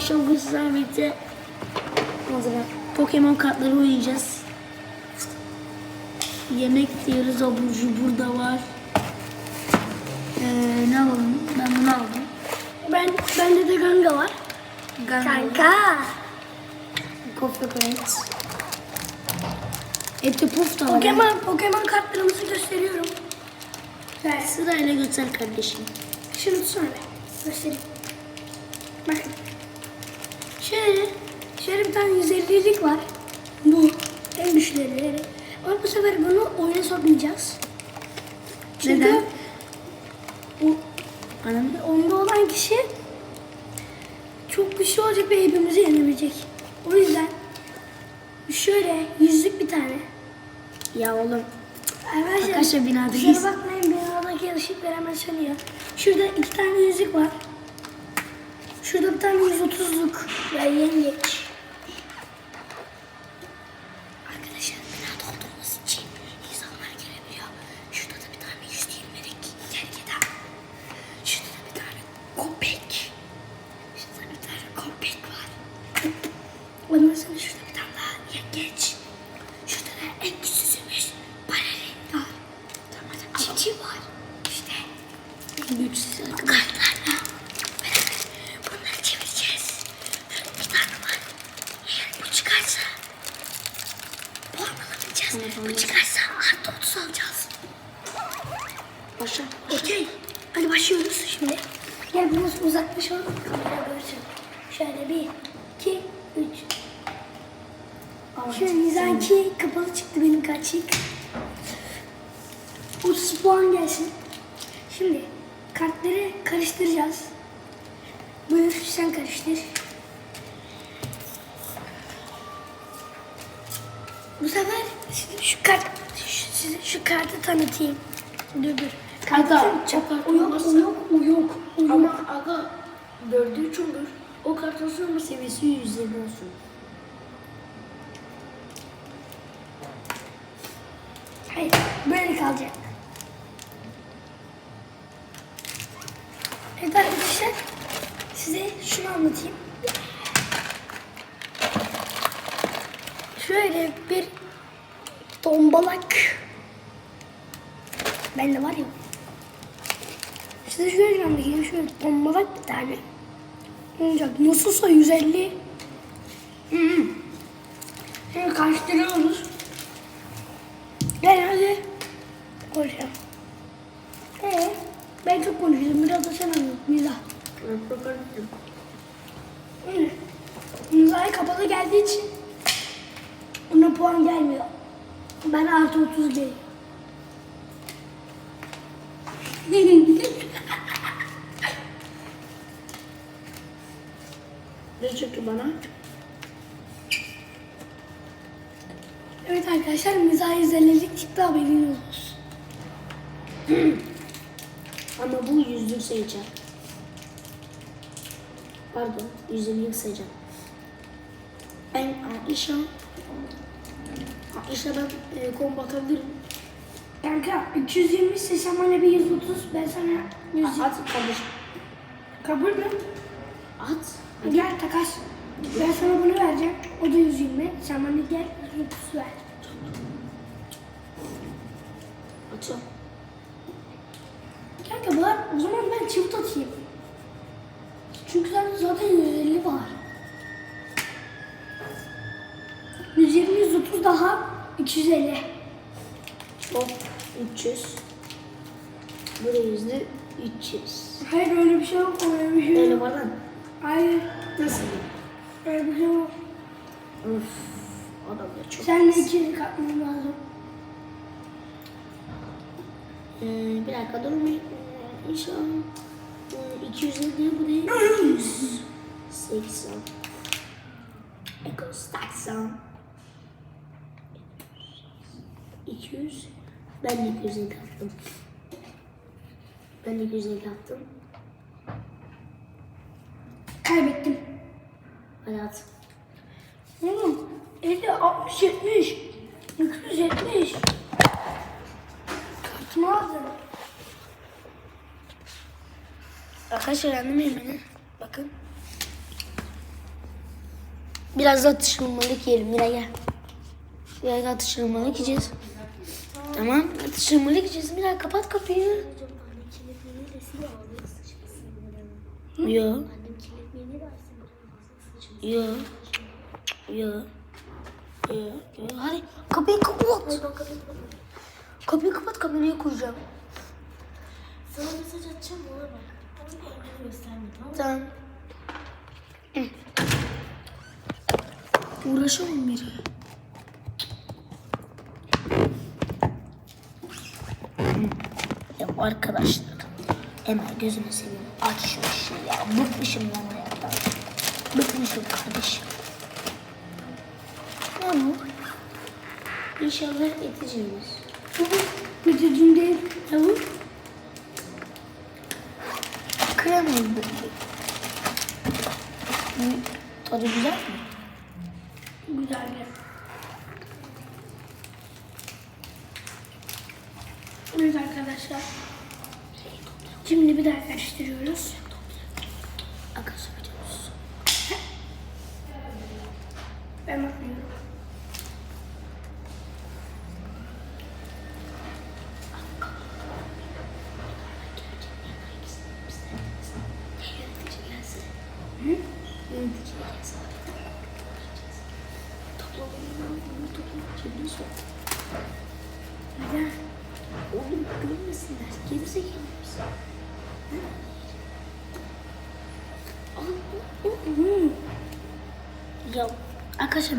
sizlerle birlikte zaman Pokemon kartları oynayacağız. Yemek diyoruz abur cubur da var. Ee, ne alalım? Ben bunu aldım. Ben bende de ganga var. Ganga. Kanka. Kofta Connect. Eti puf da var. Pokemon Pokemon kartlarımızı gösteriyorum. Güzel. Sırayla göster kardeşim. Şunu tutsana be. Göstereyim. Bakın. Şöyle, şöyle bir tane 150'lik var. Bu. En güçlüleri. Ama bu sefer bunu oyuna sokmayacağız. Çünkü Neden? o, Anam. onda olan kişi çok güçlü olacak ve hepimizi yenebilecek. O yüzden şöyle yüzlük bir tane. Ya oğlum. Arkadaşlar, Arkadaşlar binadayız. Kusura bakmayın binadaki ışıklar hemen sönüyor. Şurada iki tane yüzük var. Şurada bir tane 130'luk ve yengeç. Arkadaşlar binada olduğumuz için insanlar gelebiliyor. Şurada da bir tane 120'lik kerkeden. Şurada da bir tane köpek. Şurada bir tane var. Ondan sonra şurada bir tane yengeç. Şurada da en güçsüzümüz balerin var. Sonra da cici var. İşte Güçsüz bu kartlarla beraber bunları çevireceğiz. Şurada bir tane var. Eğer bu çıkarsa puan alamayacağız. Tamam, tamam. Bu çıkarsa artı 30 alacağız. Başla. Okey. Hadi başlıyoruz şimdi. Gel biraz uzaklaşalım. Kamera görsün. Şöyle bir, iki, üç. Şöyle Nizanki kapalı çıktı benim kaçık. 30 puan gelsin. Şimdi kartları karıştıracağız. Buyur sen karıştır. Bu sefer şu kart size şu kartı tanıtayım. Dur dur. Çok o yok, o yok, o yok. Ama aga dördü üç olur. O kart olsun ama seviyesi yüz yirmi olsun. Hayır, böyle kalacak. Evet arkadaşlar, size şunu anlatayım. Şöyle bir tombalak. Bende var ya. Size şöyle anlatayım. Şöyle tombalak bir tane. Olacak. Nasılsa 150. Hı hı. Şimdi karıştırıyoruz. Gel hadi. Konuşalım. Ee, ben çok konuşuyorum. Biraz da sen anlat. Mizah. Hı. Mizahı kapalı geldiği için ona puan gelmiyor. Ben artı 30 geliyor. Ne çıktı bana? evet arkadaşlar mizah 150'lik çıktı haberiniz olsun. Ama bu yüzlük sayacağım. Pardon, yüzlük sayacağım. Ben Aişa Aişa ben e, kombo atabilirim. Kanka 220 ise sen bana bir 130 ben sana 100 At kardeşim. Kabul mü? At. Gel takas. Ben sana bunu vereceğim. O da 120. Sen bana gel 130 ver. Atıyorum. Kanka bak o zaman ben çift atayım. Çünkü zaten 150 var. 120 130 daha 250. Hop 300. Buraya yüzde 300. Hayır öyle bir şey yok. Öyle bir şey Öyle yok. var lan. Hayır Nasıl? öyle bir şey yok. Of. Adam da çok. Sen de 200 katman lazım. Ee, bir dakika durun bir. Ee, İnşallah. Ee, 200 ne diyor bu değil? 280. Equals 80. 200. Ben de 250 attım. Ben de 250 attım. Kaybettim. Hadi at. Oğlum 50, 60, 70. 270. Kartımı aldın. Arkadaşlar anlamayın beni. Bakın. Biraz da atıştırmalık yiyelim. Mira gel. Biraz da atıştırmalık yiyeceğiz. Tamam. Atıştırmalık yiyeceğiz. Mira kapat kapıyı. Yo. Yo. Yo. Yo. Yo. Hadi kapıyı kapat. Kapıyı kapat kameraya koyacağım. Sana mesaj atacağım ona bak. Tamam. Uğraşamam biri. Arkadaşlar. Hemen gözünü seveyim. Aç şu işi ya. Bıkmışım ben hayattan. Bıkmışım kardeşim. Ne bu? İnşallah yeteceğimiz. Biteceğim değil. Tavuk. Krem oldu. Tadı güzel mi? Güzel bir. Evet arkadaşlar. Şimdi bir daha karıştırıyoruz. Ben bakmıyorum. Neden? Oğlum görmesinler. Gerizekalı mısın? Yo, acá se.